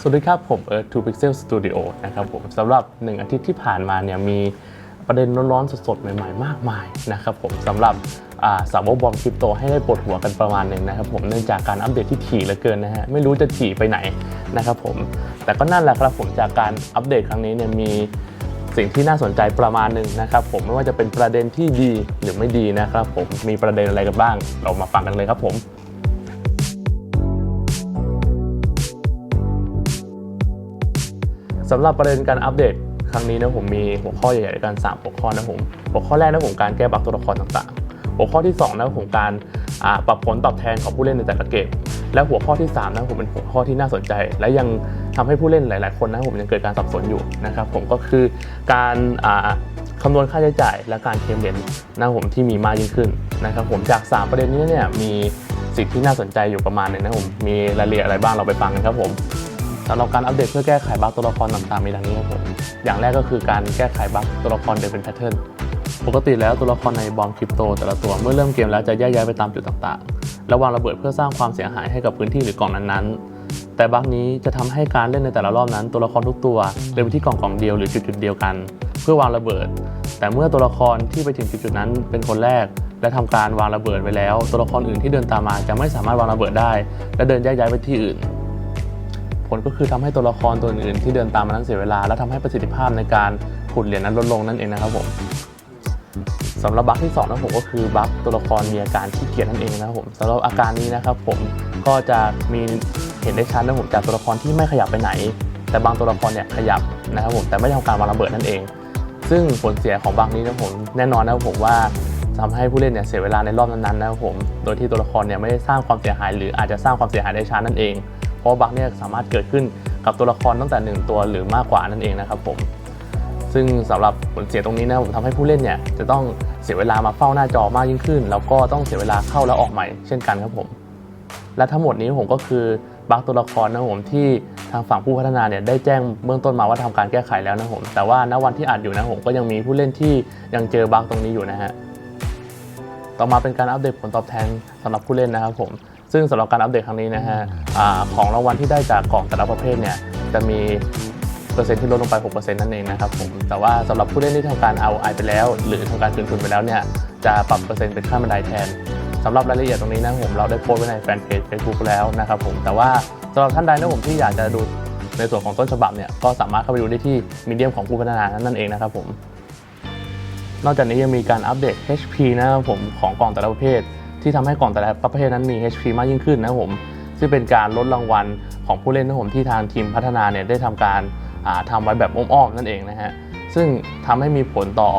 สวัสดีครับ ผมเอิร์ธ2 Pixel Studio นะครับผมสำหรับ 1 อาทิตย์ที่ผ่านมาเนี่ยมีประเด็นร้อนๆ สดๆ ใหม่ๆ มากมายนะครับผมสำหรับอ่าสาวกบอมคริปโตให้ได้ปวดหัวกันประมาณหนึ่งนะครับผมเนื่องจากการอัปเดตที่ถี่เหลือเกินนะฮะไม่รู้จะถี่ไปไหนนะครับผมแต่ก็นั่นแหละครับผมจากการอัปเดตครั้งนี้เนี่ยมีสิ่งที่น่าสนใจประมาณหนึ่งนะครับผมไม่ว่าจะเป็นประเด็นที่ดีหรือไม่ดีนะครับผมมีประเด็นอะไรกันบ้าง เรามาฟังกันเลยครับผม สำหรับประเด็นการอัปเดตครั้งนี้นะผมมีหัวข้อใหญ่ๆด้วยกัน3หัวข้อนะผมหัวข้อแรกนะผมการแก้บั๊กตัวละครต่างๆ หัวข้อที่2นะผมการปรับผลตอบแทนของผู้เล่นในแต่ละเกมและหัวข้อที่3นะผมเป็นหัวข้อที่น่าสนใจ และยังทำให้ผู้เล่นหลาย ๆ คนนะผมยังเกิดการสับสนอยู่นะครับผมก็คือการอ่าคำนวณค่าใช้จ่าย และการเคลมเหรียญนะผมที่มีมากยิ่งขึ้นนะครับผมจาก 3 ประเด็นนี้เนี่ยมีสิ่งที่น่าสนใจอยู่ประมาณหนึงนะผมมีรายละเอียดอะไรบ้างเราไปฟังกันครับผม สำหรับการอัปเดตเพื่อแก้ไขบั๊กตัวละครต่างๆมีดังนี้ครับผมอย่างแรกก็คือการแก้ไขบั๊กตัวละครเดินเป็นแพทเทิร์นปกติแล้วตัวละครในบอมคริปโต แต่ละตัวเมื่อเริ่มเกมแล้วจะแยกย้ายไปตามจุดต่างๆแล้วางระเบิดเพื่อสร้างความเสียหายให้กับพื้นที่หรือกล่องนั้นๆ แต่บั๊กนี้จะทำให้การเล่นในแต่ละรอบนั้น ตัวละครทุกตัวเดินไปที่กล่องกล่องเดียวหรือจุดๆเดียวกัน เพื่อวางระเบิด แต่เมื่อตัวละครที่ไปถึงจุดๆนั้นเป็นคนแรกและทำการวางระเบิดไว้แล้ว ตัวละครอื่นที่เดินตามมาจะไม่สามารถวางระเบิดได้ และเดินแยกย้ายไปที่อื่น ผลก็คือทำให้ตัวละครตัวอื่นที่เดินตามมานั้นเสียเวลา และทำให้ประสิทธิภาพในการขุดเหรียญนั้นลดลงนั่นเองนะครับผมสำหรับบั๊กที่2นะผมก็คือบั๊กตัวละครมีอาการขี้เกียจนั่นเองนะครับผมสำหรับอาการนี้นะครับผมก็จะมีเห็นได้ชัดนะผมจากตัวละครที่ไม่ขยับไปไหน แต่บางตัวละครเนี่ยขยับนะครับผมแต่ไม่ทำการวางระเบิดนั่นเอง ซึ่งผลเสียของบั๊กนี้นะผมแน่นอนนะครับผมว่าทำให้ผู้เล่นเนี่ยเสียเวลาในรอบนั้นๆนะครับผม โดยที่ตัวละครเนี่ยไม่ได้สร้างความเสียหาย หรืออาจจะสร้างความเสียหายได้ช้านั่นเอง ราะบั๊กเนี่ยสามารถเกิดขึ้นกับตัวละครตั้งแต่ 1 ตัวหรือมากกว่านั่นเองนะครับผมซึ่งสำหรับผลเสียตรงนี้นะผมทำให้ผู้เล่นเนี่ยจะต้องเสียเวลามาเฝ้าหน้าจอมากยิ่งขึ้น แล้วก็ต้องเสียเวลาเข้าแล้วออกใหม่เช่นกันครับผม และทั้งหมดนี้ผมก็คือบั๊กตัวละครนะผมที่ทางฝั่งผู้พัฒนาเนี่ยได้แจ้งเบื้องต้นมาว่าทำการแก้ไขแล้วนะผมแต่ว่าณวันที่อัดอยู่นะผมก็ยังมีผู้เล่นที่ยังเจอบั๊กตรงนี้อยู่นะฮะต่อมาเป็นการอัปเดตผลตอบแทนสำหรับผู้เล่นนะครับผม ซึ่งสำหรับการอัปเดตครั้งนี้นะฮะอาของรางวัลที่ได้จากกล่องแต่ละประเภทเนี่ยจะมีเปอร์เซ็นต์ที่ลดลงไป 6%นั่นเองนะครับผมแต่ว่าสำหรับผู้เล่นที่ทำการเอาไอไปแล้ว หรือทำการคืนทุนไปแล้วเนี่ยจะปรับเปอร์เซ็นต์เป็นค่าบันไดแทนสำหรับรายละเอียดตรงนี้นะผมเราได้โพสต์ไว้ในแฟนเพจ Facebook แล้วนะครับผมแต่ว่าสำหรับท่านใดนะผมที่อยากจะดูในส่วนของต้นฉบับเนี่ยก็สามารถเข้าไปดูได้ที่มีเดียมของผู้พัฒนานั่นเองนะครับผม นอกจากนี้ยังมีการอัปเดต HP นะครับผมของกล่องแต่ละประเภท ที่ทำให้กล่องแต่ละประเภทนั้นมี HP มากยิ่งขึ้นนะครับผมซึ่งเป็นการลดรางวัลของผู้เล่นนะครับผมที่ทางทีมพัฒนาเนี่ยได้ทำการาทำไว้แบบอ้อมๆนั่นเองนะฮะซึ่งทำให้มีผลต่อ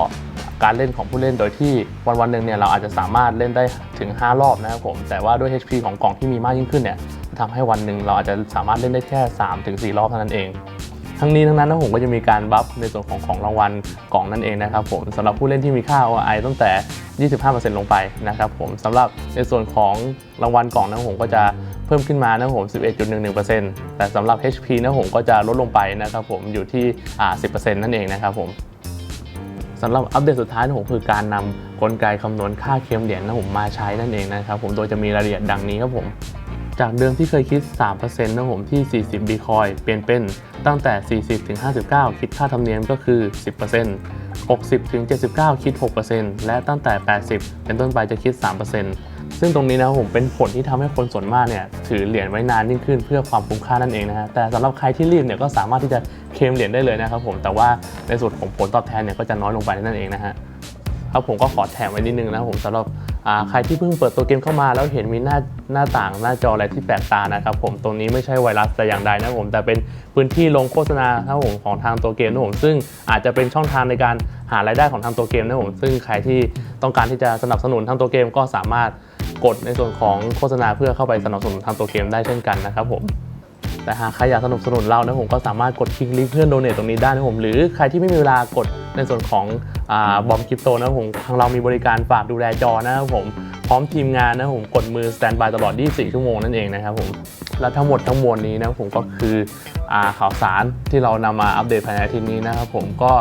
การเล่นของผู้เล่นโดยที่วันวันๆหนึ่งเนี่ยเราอาจจะสามารถเล่นได้ถึง 5 รอบนะครับผมแต่ว่าด้วย HP ของกล่องที่มีมากยิ่งขึ้นเนี่ยทำให้วันหนึ่งเราอาจจะสามารถเล่นได้แค่ 3-4 รอบเท่านั้นเอง ทั้งนี้ทั้งนั้นนะผมก็จะมีการบัฟในส่วนของของรางวัลกล่องนั่นเองนะครับผมสำหรับผู้เล่นที่มีค่า OI ตั้งแต่ 25%ลงไปนะครับผมสำหรับในส่วนของรางวัลกล่องนะผมก็จะเพิ่มขึ้นมานะผม 11.11%แต่สำหรับ HP นะผมก็จะลดลงไปนะครับผมอยู่ที่อ่า10%นั่นเองนะครับผมสำหรับอัปเดตสุดท้ายนะผมคือการนำกลไกคำนวณค่าเคลมเหรียญนะผมมาใช้นั่นเองนะครับผมโดยจะมีรายละเอียดดังนี้ครับผม จากเดิมที่เคยคิด 3%นะผมที่ 40 b ีคอยเปลี่ยนเป็นตั้งแต่ 40ถึง59 คิดค่าธรรมเนียมก็คือ 10% 60ถึง79 คิด 6%และตั้งแต่ 80 เป็นต้นไปจะคิด 3%ซึ่งตรงนี้นะครับผมเป็นผลที่ทำให้คนส่วนมากเนี่ยถือเหรียญไว้นานยิ่งขึ้นเพื่อความคุ้มค่านั่นเองนะฮะแต่สำหรับใครที่รีบเนี่ยก็สามารถที่จะเคลมเหรียญได้เลยนะครับผมแต่ว่าในส่วนของผลตอบแทนเนี่ยก็จะน้อยลงไปนั่นเองนะฮะ ครับผมก็ขอแถมไว้นิดนึงนะครับผมสำหรับใครที่เพิ่งเปิดตัวเกมเข้ามา แล้วเห็นมีหน้าหน้าต่างหน้าจออะไรที่แปลกตานะครับผมตรงนี้ไม่ใช่ไวรัสแต่อย่างใดนะครับผมแต่เป็นพื้นที่ลงโฆษณาครับผมของทางตัวเกมนะครับผมซึ่งอาจจะเป็นช่องทางในการหารายได้ของทางตัวเกมนะครับผมซึ่งใครที่ต้องการที่จะสนับสนุนทางตัวเกมก็สามารถกดในส่วนของโฆษณาเพื่อเข้าไปสนับสนุนทางตัวเกมได้เช่นกันนะครับผม แต่หากใครอยากสนับสนุนเรานะผมก็สามารถกดคลิกลิงก์เพื่อโดเนตตรงนี้ได้นะผมหรือใครที่ไม่มีเวลากดในส่วนของบอมคริปโตนะผมทางเรามีบริการฝากดูแลจอนะครับผมพร้อมทีมงานนะผมกดมือสแตนบายตลอด 24 ชั่วโมงนั่นเองนะครับผมและทั้งหมดทั้งมวลนี้นะผมก็คืออข่าวสารที่เรานำมาอัปเดตภายในอาทิตย์นี้นะครับผมก็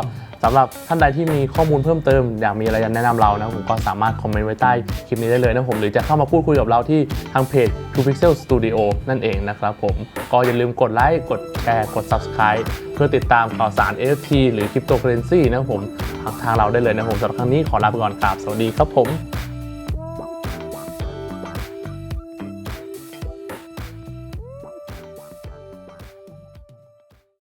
สำหรับท่านใดที่มีข้อมูลเพิ่มเติม อยากมีอะไรจะแนะนำเรานะผมก็สามารถคอมเมนต์ไว้ใต้คลิปนี้ได้เลยนะผมหรือจะเข้ามาพูดคุยกับเราที่ทางเพจ Two Pixel Studio นั่นเองนะครับผมก็อย่าลืมกดไลค์กดแชร์กด Subscribe เพื่อติดตามข่าวสาร NFT หรือ Cryptocurrency นะผมทางเราได้เลยนะผมสำหรับครั้งนี้ขอลาไปก่อนครับสวัสดีครับผม